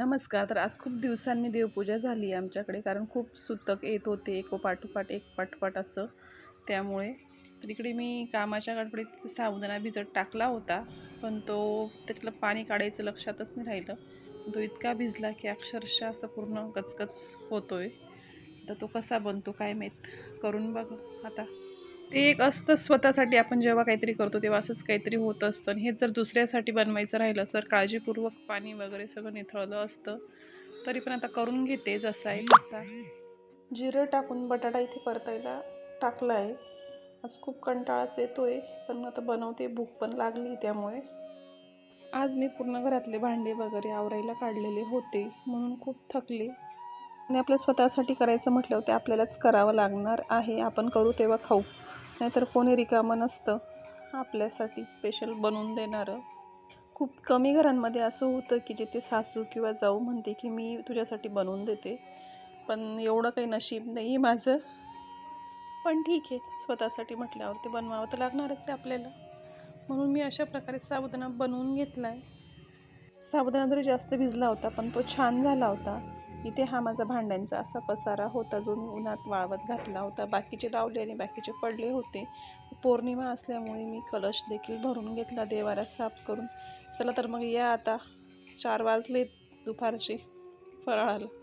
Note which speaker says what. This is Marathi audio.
Speaker 1: नमस्कार. तर आज खूप दिवसांनी देवपूजा झाली आमच्याकडे कारण खूप सुतक येत होते एको पाठोपाठ एक पाठोपाठ असं. त्यामुळे तर इकडे मी कामाच्या गडबडीत साबुदाणा भिजत टाकला होता पण तो त्यातलं पाणी काढायचं लक्षातच नाही राहिलं. तो इतका भिजला की अक्षरशः असं पूर्ण गचगच आहे तर तो कसा बनतो काय माहीत? करून बघ आता. ते एक असतं स्वतःसाठी आपण जेव्हा काहीतरी करतो तेव्हा असंच काहीतरी होत असतं. आणि हेच जर दुसऱ्यासाठी बनवायचं राहिलं तर काळजीपूर्वक पाणी वगैरे सगळं निथळलं असतं तरी पण आता करून घेते जसा आहे तसा. जिरं टाकून बटाटा इथे परतायला टाकला आहे आज खूप कंटाळाच येतोय पण आता बनवते भूक पण लागली त्यामुळे. आज मी पूर्ण घरातले भांडे वगैरे आवरायला काढलेले होते म्हणून खूप थकले. आणि आपल्या स्वतःसाठी करायचं म्हटलं ते आपल्यालाच करावं लागणार आहे. आपण करू तेव्हा खाऊ. नाहीतर कोणी रिकामं नसतं. आपल्यासाठी स्पेशल बनवून देणारं. खूप कमी घरांमध्ये असं होतं की जिथे सासू किंवा जाऊ म्हणते की मी तुझ्यासाठी बनवून देते. पण एवढं काही नशीब नाही माझं. पण ठीक आहे. स्वतःसाठी म्हटल्यावर ते बनवावं तर लागणारच ते आपल्याला. म्हणून मी अशा प्रकारे साबुदाणा बनवून घेतला आहे साबुदाणा जरी जास्त भिजला होता पण तो छान झाला होता. इथे हा माझा भांड्यांचा असा पसारा होता जो मी उन्हात वाळवत घातला होता. बाकीचे लावले आणि बाकीचे पडले होते. पौर्णिमा असल्यामुळे मी कलश देखील भरून घेतला देवाऱ्यात साफ करून. चला तर मग या आता. चार वाजले दुपारचे फराळाला.